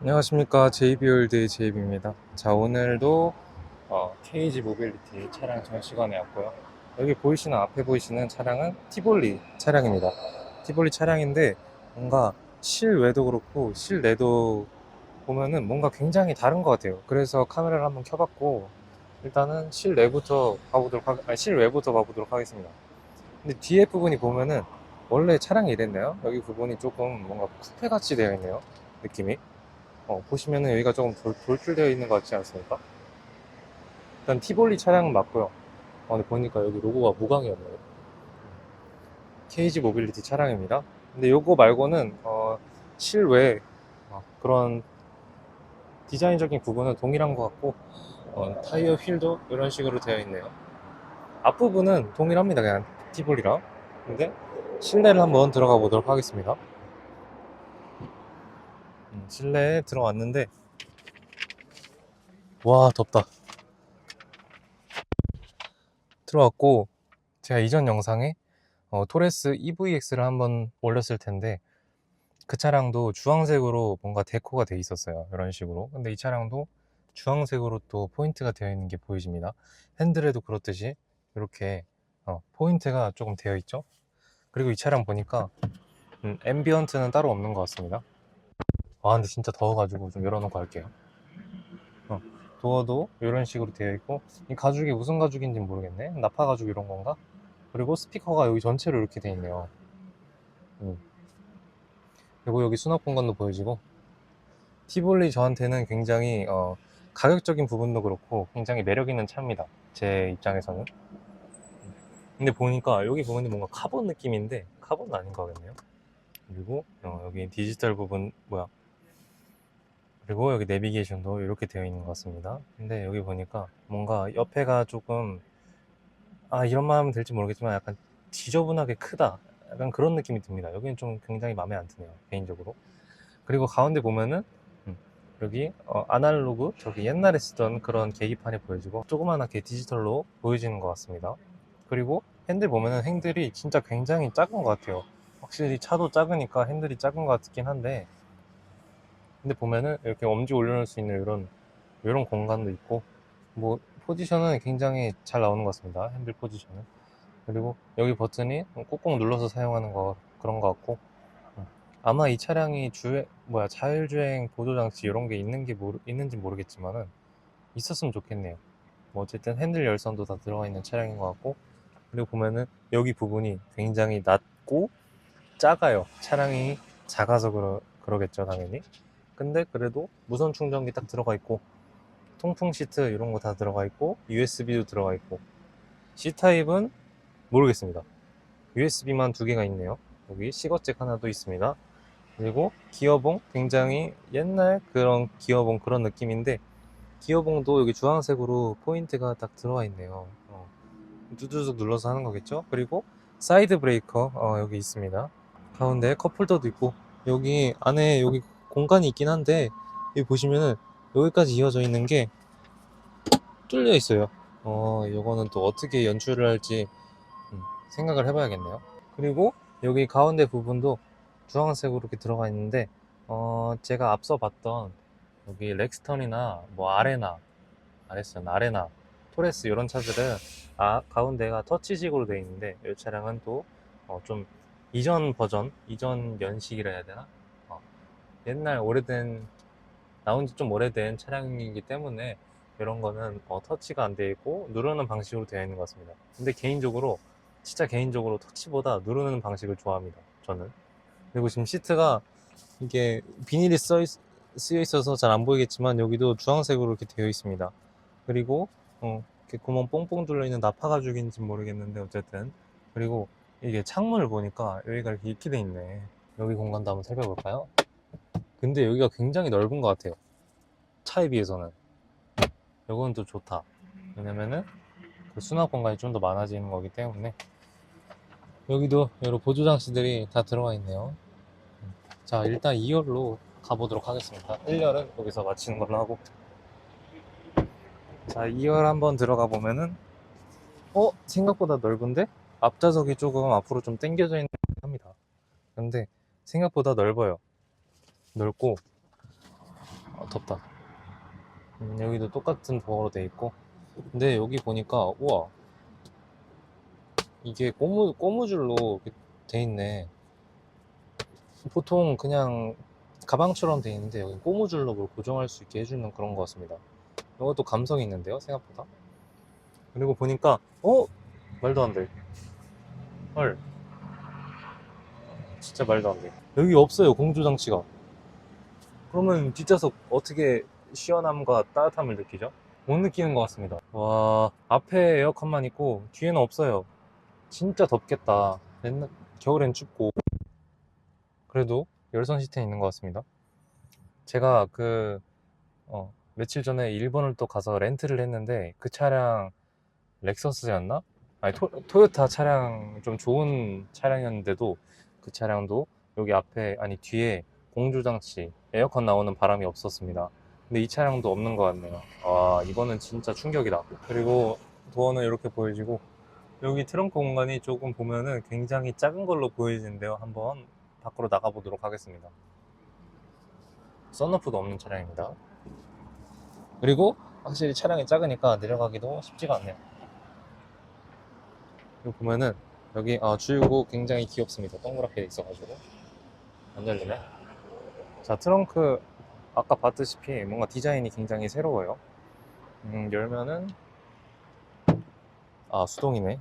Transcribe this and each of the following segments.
안녕하십니까 JB월드의 제이비입니다. 자 오늘도 어, KG 모빌리티 차량 전시관에 왔고요. 여기 보이시는 앞에 보이시는 차량은 티볼리 차량입니다. 티볼리 차량인데 뭔가 실외도 그렇고 실내도 보면은 뭔가 굉장히 다른 것 같아요. 그래서 카메라를 한번 켜봤고 일단은 실내부터 가보도록 하, 아니, 실외부터 가보도록 하겠습니다. 근데 뒤에 부분이 보면은 원래 차량이 이랬나요? 여기 부분이 조금 뭔가 쿠페 같이 되어 있네요. 느낌이. 어, 보시면은 여기가 조금 돌, 돌출되어 있는 것 같지 않습니까? 일단 티볼리 차량은 맞고요. 어, 근데 보니까 여기 로고가 무광이었네요. KG 모빌리티 차량입니다. 근데 요거 말고는 어, 실외 어, 그런 디자인적인 부분은 동일한 것 같고 어, 타이어 휠도 이런 식으로 되어 있네요. 앞부분은 동일합니다. 그냥 티볼리랑. 근데 실내를 한번 들어가 보도록 하겠습니다. 음, 실내에 들어왔는데 와 덥다. 들어왔고 제가 이전 영상에 어, 토레스 EVX를 한번 올렸을 텐데 그 차량도 주황색으로 뭔가 데코가 돼 있었어요 이런 식으로. 근데 이 차량도 주황색으로 또 포인트가 되어 있는 게 보이십니다. 핸들에도 그렇듯이 이렇게 어, 포인트가 조금 되어 있죠? 그리고 이 차량 보니까 음, 앰비언트는 따로 없는 것 같습니다 아 근데 진짜 더워가지고 좀 열어놓고 할게요. 어, 도어도 이런 식으로 되어 있고 이 가죽이 무슨 가죽인지 모르겠네. 나파 가죽 이런 건가? 그리고 스피커가 여기 전체로 이렇게 되어 있네요. 음. 그리고 여기 수납 공간도 보여지고 티볼리 저한테는 굉장히 어, 가격적인 부분도 그렇고 굉장히 매력 있는 차입니다. 제 입장에서는. 근데 보니까 여기 부분이 뭔가 카본 느낌인데 카본은 아닌 거겠네요. 그리고 어, 여기 디지털 부분 뭐야 그리고 여기 내비게이션도 이렇게 되어 있는 것 같습니다. 근데 여기 보니까 뭔가 옆에가 조금 아 이런 말 하면 될지 모르겠지만 약간 지저분하게 크다. 약간 그런 느낌이 듭니다. 여기는 좀 굉장히 마음에 안 드네요. 개인적으로. 그리고 가운데 보면은 음, 여기 어, 아날로그 저기 옛날에 쓰던 그런 계기판이 보여지고 조그만하게 디지털로 보여지는 것 같습니다. 그리고 핸들 보면은 핸들이 진짜 굉장히 작은 것 같아요. 확실히 차도 작으니까 핸들이 작은 것 같긴 한데 근데 보면은 이렇게 엄지 올려놓을 수 있는 이런 이런 공간도 있고 뭐 포지션은 굉장히 잘 나오는 것 같습니다. 핸들 포지션은. 그리고 여기 버튼이 꾹꾹 눌러서 사용하는 거 그런 것 같고 음. 아마 이 차량이 주행 뭐야 자율주행 보조 장치 이런 게 있는 게 모르, 있는지 모르겠지만은 있었으면 좋겠네요. 뭐 어쨌든 핸들 열선도 다 들어가 있는 차량인 것 같고 그리고 보면은 여기 부분이 굉장히 낮고 작아요. 차량이 작아서 그러, 그러겠죠 당연히 근데 그래도 무선 충전기 딱 들어가 있고 통풍 시트 이런 거 다 들어가 있고 USB도 들어가 있고 C타입은 모르겠습니다. USB만 두 개가 있네요. 여기 시거잭 하나도 있습니다. 그리고 기어봉 굉장히 옛날 그런 기어봉 그런 느낌인데 기어봉도 여기 주황색으로 포인트가 딱 들어와 있네요. 어, 두두둑 눌러서 하는 거겠죠? 그리고 사이드 브레이커 어, 여기 있습니다. 가운데 컵홀더도 있고 여기 안에 여기 공간이 있긴 한데 여기 보시면은 여기까지 이어져 있는 게 뚫려 있어요. 어, 이거는 또 어떻게 연출을 할지 음, 생각을 해봐야겠네요. 그리고 여기 가운데 부분도 주황색으로 이렇게 들어가 있는데 어, 제가 앞서 봤던 여기 렉스턴이나 뭐 아레나, 아레슨, 아레나, 토레스 이런 차들은 아, 가운데가 터치식으로 되어 있는데 이 차량은 또 어, 좀 이전 버전, 이전 연식이라 해야 되나? 어, 옛날 오래된 나온 지 좀 오래된 차량이기 때문에 이런 거는 어, 터치가 안 되어 있고 누르는 방식으로 되어 있는 것 같습니다. 근데 개인적으로 진짜 개인적으로 터치보다 누르는 방식을 좋아합니다. 저는. 그리고 지금 시트가 이게 비닐이 써 있, 쓰여 있어서 잘 안 보이겠지만 여기도 주황색으로 이렇게 되어 있습니다. 그리고 어, 이렇게 구멍 뽕뽕 뚫려 있는 나파 가죽인지 모르겠는데 어쨌든 그리고 이게 창문을 보니까 여기가 이렇게 이렇게 돼 있네. 여기 공간도 한번 살펴볼까요? 근데 여기가 굉장히 넓은 것 같아요. 차에 비해서는. 이건 또 좋다. 왜냐면은 그 수납 공간이 좀 더 많아지는 거기 때문에 여기도 여러 보조 장치들이 다 들어가 있네요. 자, 일단 2열로 가보도록 하겠습니다. 1열은 여기서 마치는 걸로 하고. 자, 2열 한번 들어가 보면은 어? 생각보다 넓은데? 앞좌석이 조금 앞으로 좀 당겨져 있는 듯 합니다. 근데 생각보다 넓어요. 넓고 아, 덥다. 음, 여기도 똑같은 도어로 돼 있고. 근데 여기 보니까, 우와. 이게 고무, 고무줄로 돼 있네. 보통 그냥 가방처럼 돼 있는데, 여기 고무줄로 뭘 고정할 수 있게 해주는 그런 것 같습니다. 이것도 감성이 있는데요, 생각보다. 그리고 보니까, 어? 말도 안 돼. 헐. 진짜 말도 안 돼. 여기 없어요, 공조 장치가. 그러면 뒷좌석 어떻게 시원함과 따뜻함을 느끼죠? 못 느끼는 것 같습니다. 와, 앞에 에어컨만 있고 뒤에는 없어요. 진짜 덥겠다. 맨날 겨울엔 춥고. 그래도 열선 시트는 있는 것 같습니다. 제가 그 어, 며칠 전에 일본을 또 가서 렌트를 했는데 그 차량 렉서스였나? 아니 토, 토요타 차량 좀 좋은 차량이었는데도 그 차량도 여기 앞에 아니 뒤에 공조장치 에어컨 나오는 바람이 없었습니다. 근데 이 차량도 없는 것 같네요. 와 이거는 진짜 충격이다. 그리고 도어는 이렇게 보여지고 여기 트렁크 공간이 조금 보면은 굉장히 작은 걸로 보여지는데요. 한번 밖으로 나가 보도록 하겠습니다. 썬루프도 없는 차량입니다. 그리고 확실히 차량이 작으니까 내려가기도 쉽지가 않네요. 여기 보면은 여기 아, 주유구 굉장히 귀엽습니다. 동그랗게 돼 있어가지고 안 열리네. 자 트렁크 아까 봤다시피 뭔가 디자인이 굉장히 새로워요. 음, 열면은 아 수동이네.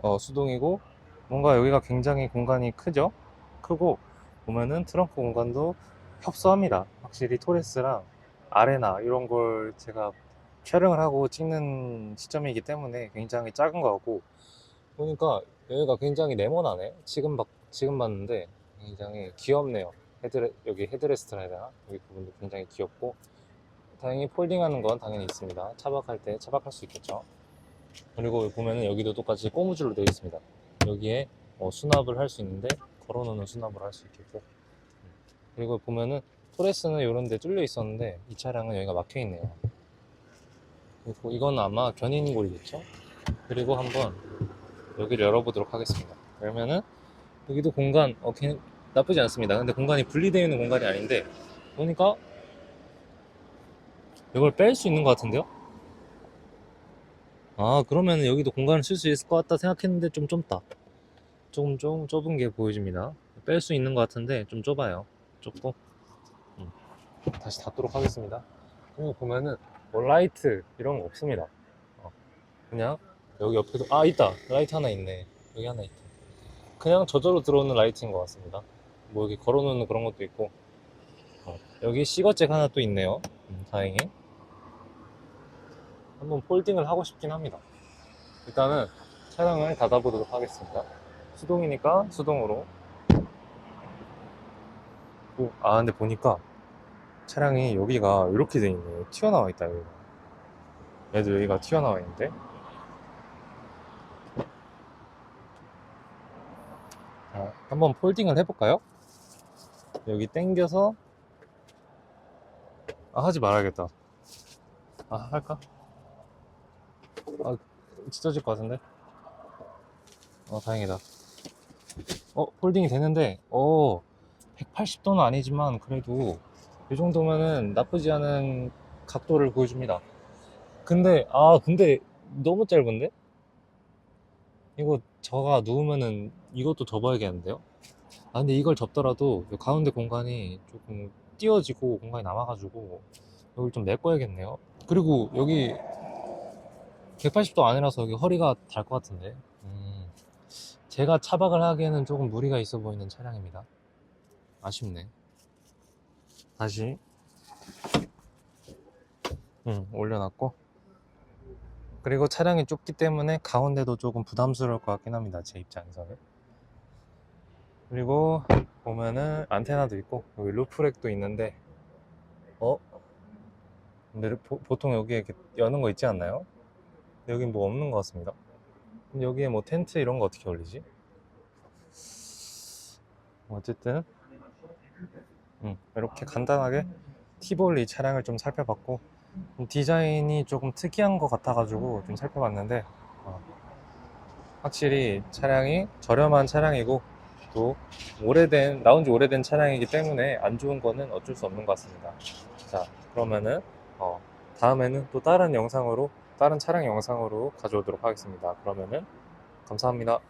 어 수동이고 뭔가 여기가 굉장히 공간이 크죠? 크고 보면은 트렁크 공간도 협소합니다. 확실히 토레스랑 아레나 이런 걸 제가 촬영을 하고 찍는 시점이기 때문에 굉장히 작은 것 같고 보니까 여기가 굉장히 네모나네. 지금 막 지금 봤는데 굉장히 귀엽네요. 헤드레, 여기 헤드레스트라 해야 되나? 여기 부분도 굉장히 귀엽고 다행히 폴딩하는 건 당연히 있습니다. 차박할 때 차박할 수 있겠죠. 그리고 보면은 여기도 똑같이 고무줄로 되어 있습니다. 여기에 어, 수납을 할 수 있는데 걸어놓는 수납을 할 수 있겠고 그리고 보면은 토레스는 이런 데 뚫려 있었는데 이 차량은 여기가 막혀 있네요. 그리고 이건 아마 견인골이겠죠? 그리고 한번 여기를 열어보도록 하겠습니다. 그러면은 여기도 공간 어, 괜- 나쁘지 않습니다. 근데 공간이 분리되어 있는 공간이 아닌데 보니까 이걸 뺄 수 있는 것 같은데요? 아 그러면 여기도 공간을 쓸 수 있을 것 같다 생각했는데 좀 좁다. 조금 좀 좁은 게 보여집니다. 뺄 수 있는 것 같은데 좀 좁아요. 좁고 음. 다시 닫도록 하겠습니다. 그리고 보면은 뭐 라이트 이런 거 없습니다. 어, 그냥 여기 옆에도 아 있다 라이트 하나 있네 여기 하나 있다. 그냥 저절로 들어오는 라이트인 것 같습니다. 뭐 여기 걸어놓는 그런 것도 있고 어, 여기 시거잭 하나 또 있네요. 음, 다행히 한번 폴딩을 하고 싶긴 합니다. 일단은 차량을 닫아보도록 하겠습니다. 수동이니까 수동으로. 오, 아 근데 보니까 차량이 여기가 이렇게 돼 있네. 튀어나와 있다 여기가. 얘도 여기가 튀어나와 있는데. 자, 한번 폴딩을 해볼까요? 여기 당겨서 아 하지 말아야겠다. 아 할까? 아 찢어질 것 같은데. 어 다행이다. 어 폴딩이 되는데 어 180도는 아니지만 그래도 이 정도면은 나쁘지 않은 각도를 보여줍니다. 근데 아 근데 너무 짧은데? 이거 저가 누우면은 이것도 접어야겠는데요? 아 근데 이걸 접더라도 이 가운데 공간이 조금 띄어지고 공간이 남아가지고 여기를 좀 메꿔야겠네요. 그리고 여기 180도 아니라서 여기 허리가 달 것 같은데. 음, 제가 차박을 하기에는 조금 무리가 있어 보이는 차량입니다. 아쉽네. 다시 음, 올려놨고 그리고 차량이 좁기 때문에 가운데도 조금 부담스러울 것 같긴 합니다. 제 입장에서는. 그리고 보면은 안테나도 있고 여기 루프렉도 있는데 어? 근데 보, 보통 여기에 이렇게 여는 거 있지 않나요? 여긴 뭐 없는 것 같습니다. 여기에 뭐 텐트 이런 거 어떻게 올리지? 어쨌든 음, 이렇게 간단하게 티볼리 차량을 좀 살펴봤고 좀 디자인이 조금 특이한 것 같아가지고 좀 살펴봤는데 어, 확실히 차량이 저렴한 차량이고 또 오래된 나온 지 오래된 차량이기 때문에 안 좋은 거는 어쩔 수 없는 것 같습니다. 자 그러면은 어, 다음에는 또 다른 영상으로 다른 차량 영상으로 가져오도록 하겠습니다. 그러면은 감사합니다.